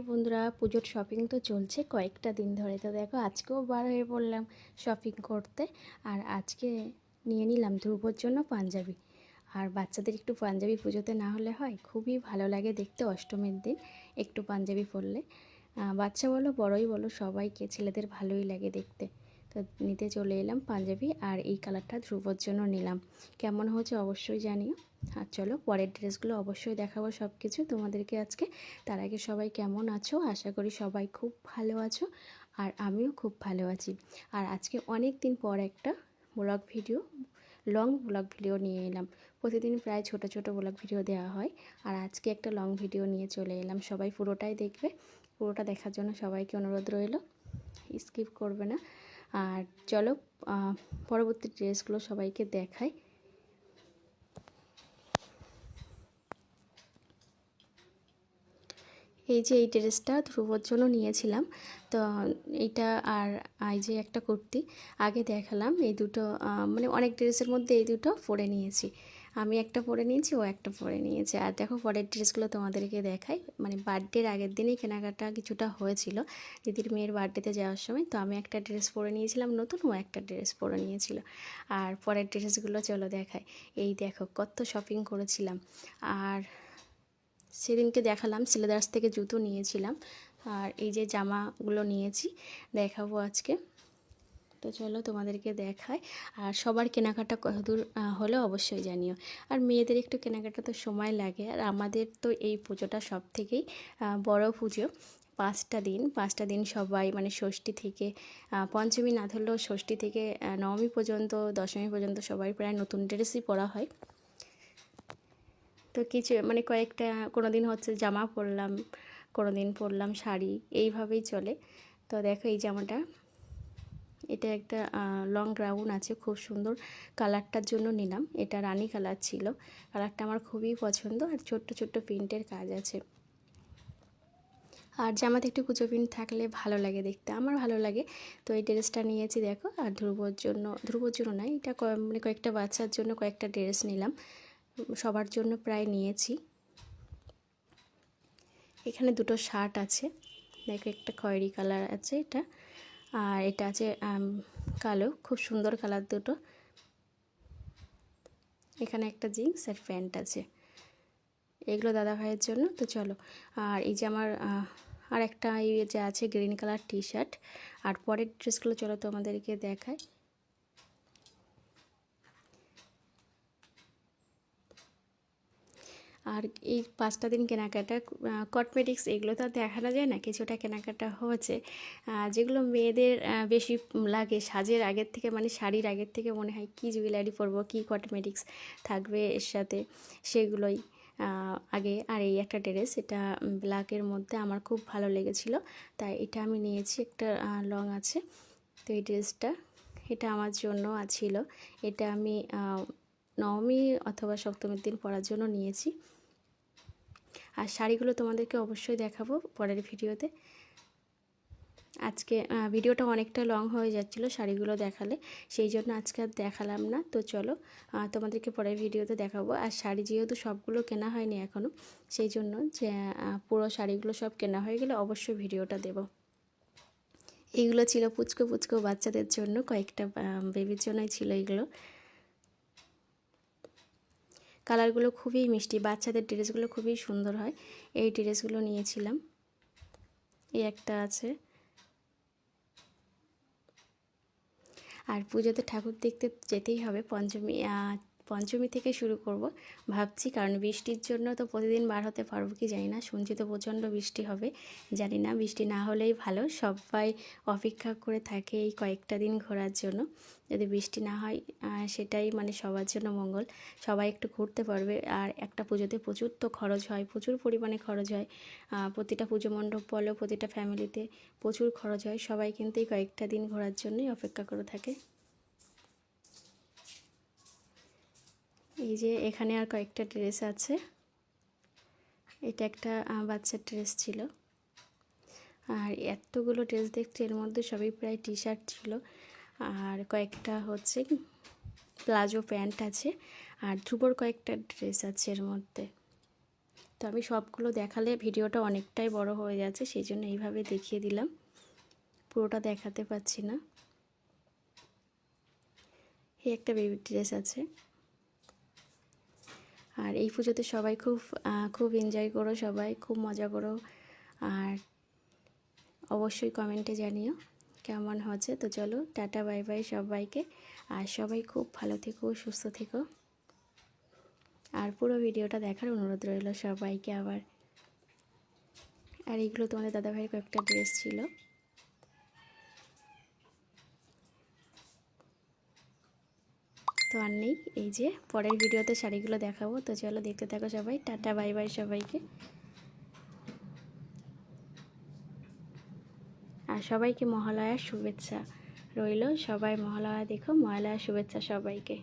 এই বন্ধুরা, পুজোর শপিং তো চলছে কয়েকটা দিন ধরে। তো দেখো, আজকেও বার হয়ে পড়লাম শপিং করতে আর আজকে নিয়ে নিলাম ধ্রুবর জন্য পাঞ্জাবি। আর বাচ্চাদের একটু পাঞ্জাবি পুজোতে না হলে হয়, খুবই ভালো লাগে দেখতে অষ্টমীর দিন একটু পাঞ্জাবি পরলে। বাচ্চা বলো, বড়ই বলো, সবাইকে, ছেলেদের ভালোই লাগে দেখতে। তো নিতে চলে এলাম পাঞ্জাবি আর এই কালারটা ধ্রুবর জন্য নিলাম। কেমন হচ্ছে অবশ্যই জানিও। আর চলো পরের ড্রেসগুলো অবশ্যই দেখাবো সব কিছু তোমাদেরকে আজকে। তার আগে সবাই কেমন আছো? আশা করি সবাই খুব ভালো আছো আর আমিও খুব ভালো আছি। আর আজকে অনেক দিন পর একটা vlog video, long vlog video নিয়ে এলাম। প্রতিদিন প্রায় ছোট ছোট ব্লগ ভিডিও দেওয়া হয়। আর আজকে একটা লং ভিডিও নিয়ে চলে এলাম। সবাই পুরোটাই দেখবে। পুরোটা দেখার জন্য সবাইকে অনুরোধ রইল। স্কিপ করবে না। আর চলো পরবর্তী ড্রেসগুলো সবাইকে দেখাই। এই যে এই ড্রেসটা ধ্রুবর জন্য নিয়েছিলাম, তো এইটা আর এই যে একটা কুর্তি, আগে দেখালাম। এই দুটো মানে অনেক ড্রেসের মধ্যে এই দুটো পরে নিয়েছি। আমি একটা পরে নিয়েছি, ও একটা পরে নিয়েছে। আর দেখো পরের ড্রেসগুলো তোমাদেরকে দেখাই। মানে বার্থডের আগের দিনই কেনাকাটা কিছুটা হয়েছিল দিদির মেয়ের বার্থডেতে যাওয়ার সময়। তো আমি একটা ড্রেস পরে নিয়েছিলাম নতুন, ও একটা ড্রেস পরে নিয়েছিল। আর পরের ড্রেসগুলো চলো দেখাই। এই দেখো কত শপিং করেছিলাম। আর সেদিনকে দেখালাম সিলেদার্স থেকে জুতো নিয়েছিলাম। আর এই যে জামাগুলো নিয়েছি, দেখাবো আজকে। তো চলো তোমাদেরকে দেখায় আর সবার কেনাকাটা কতদূর হলো অবশ্যই জানিও। আর মেয়েদের একটু কেনাকাটা তো সময় লাগে। আর আমাদের তো এই পুজোটা সব থেকেই বড় পুজো। পাঁচটা দিন পাঁচটা দিন সবাই মানে ষষ্ঠী থেকে পঞ্চমী না ধরলেও ষষ্ঠী থেকে নবমী পর্যন্ত, দশমী পর্যন্ত সবাই প্রায় নতুন ড্রেসই পরা হয়। তো কিছু মানে কয়েকটা কোনো দিন হচ্ছে জামা পরলাম কোনো দিন পরলাম শাড়ি, এইভাবেই চলে। তো দেখো এই জামাটা। এটা একটা লং গ্রাউন আছে, খুব সুন্দর। কালারটার জন্য নিলাম। এটা রানি কালার ছিল। কালারটা আমার খুবই পছন্দ আর ছোট্ট ছোট্ট প্রিন্টের কাজ আছে। আর জামাতে একটু কুচো প্রিন্ট থাকলে ভালো লাগে দেখতে। আমার ভালো লাগে। তো এই ড্রেসটা নিয়েছি দেখো। আর ধ্রুবর জন্য ধ্রুবর জন্য না, এটা মানে কয়েকটা বাচ্চার জন্য কয়েকটা ড্রেস নিলাম। সবার জন্য প্রায় নিয়েছি। এখানে দুটো শার্ট আছে। দেখো একটা খয়েরি কালার আছে এটা। আর এটা আছে কালো, খুব সুন্দর কালার দুটো। এখানে একটা জিন্স আর প্যান্ট আছে। এগুলো দাদা ভাইয়ের জন্য, তো চলো। আর এই যে আমার আর একটা এই যে আছে, গ্রিন কালার টি শার্ট আর পরের ড্রেসগুলো চলো তোমাদেরকে দেখায় আর এই পাঁচটা দিন কেনাকাটা কসমেটিক্স এগুলো তো দেখানো যায় না, কিছুটা কেনাকাটা হয়েছে। যেগুলো মেয়েদের বেশি লাগে, সাজের আগের থেকে মানে শাড়ির আগের থেকে মনে হয় কী জুয়েলারি পরবো, কী কসমেটিক্স থাকবে এর সাথে, সেগুলোই আগে। আর এই একটা ড্রেস, এটা ব্ল্যাকের মধ্যে আমার খুব ভালো লেগেছিল, তাই এটা আমি নিয়েছি, একটা লং আছে। তো এই ড্রেসটা, এটা আমার জন্য ছিল। এটা আমি নবমী অথবা সপ্তমীর দিন পরার জন্য নিয়েছি। আর শাড়িগুলো তোমাদেরকে অবশ্যই দেখাবো পরের ভিডিওতে। আজকে ভিডিওটা অনেকটা লং হয়ে যাচ্ছিল শাড়িগুলো দেখালে, সেই জন্য আজকে আর দেখালাম না। তো চলো তোমাদেরকে পরের ভিডিওতে দেখাবো। আর শাড়ি যেহেতু সবগুলো কেনা হয়নি এখনও সেই জন্য যে পুরো শাড়িগুলো সব কেনা হয়ে গেলে অবশ্যই ভিডিওটা দেবো। এইগুলো ছিল পুচকো পুচকো বাচ্চাদের জন্য, কয়েকটা বেবির জন্যই ছিল এগুলো। কালারগুলো খুবই মিষ্টি, বাচ্চাদের ড্রেসগুলো খুবই সুন্দর হয়। এই ড্রেসগুলো নিয়েছিলাম। এই একটা আছে। আর পুজোতে ঠাকুর দেখতে যেতেই হবে, পঞ্চমী পঞ্চমী থেকে শুরু করব। ভাবছি কারণ বৃষ্টির জন্য তো প্রতিদিন বার হতে পারব কি জানি না। শুনছি তো প্রচণ্ড বৃষ্টি হবে। জানি না, বৃষ্টি না হলেই ভালো। সবাই অপেক্ষা করে থাকে এই কয়েকটা দিন ঘোরার জন্য। যদি বৃষ্টি না হয় সেটাই মানে সবার জন্য মঙ্গল। সবাই একটু ঘুরতে পারবে। আর একটা পুজোতে প্রচুর তো খরচ হয়। প্রচুর পরিমাণে খরচ হয়। প্রতিটা পুজো মণ্ডপ বলো, প্রতিটা ফ্যামিলিতে প্রচুর খরচ হয়। সবাই কিন্তু এই কয়েকটা দিন ঘোরার জন্যই অপেক্ষা করে থাকে। এই যে এখানে আর কয়েকটা ড্রেস আছে। এটা একটা বাচ্চার ড্রেস ছিল। আর এতগুলো ড্রেস দেখছি এর মধ্যে সবই প্রায় টি শার্ট ছিল। আর কয়েকটা হচ্ছে প্লাজো প্যান্ট আছে আর ধ্রুবর কয়েকটা ড্রেস আছে এর মধ্যে। তো আমি সবগুলো দেখালে ভিডিওটা অনেকটাই বড় হয়ে যাচ্ছে, সেই জন্য এইভাবে দেখিয়ে দিলাম। পুরোটা দেখাতে পাচ্ছি না। এই একটা বেবি ড্রেস আছে। আর এই পুজোতে সবাই খুব খুব এনজয় করো সবাই, খুব মজা করো। আর অবশ্যই কমেন্টে জানিও কেমন হচ্ছে তো চলো, টাটা বাই বাই সবাইকে। আর সবাই খুব ভালো থেকো, সুস্থ থেকো। আর পুরো ভিডিওটা দেখার অনুরোধ রইল সবাইকে আবার। আর এইগুলো তোমাদের দাদাভাইয়ের কয়েকটা ড্রেস ছিল। তো আর নেই। এই যে পরের ভিডিওতে শাড়িগুলো দেখাবো। তো চলো দেখতে থাকো সবাই। টাটা, বাই বাই সবাইকে। আর সবাইকে মহালয়ার শুভেচ্ছা রইল। সবাই মহালয়া দেখো মহালয়ার শুভেচ্ছা সবাইকে।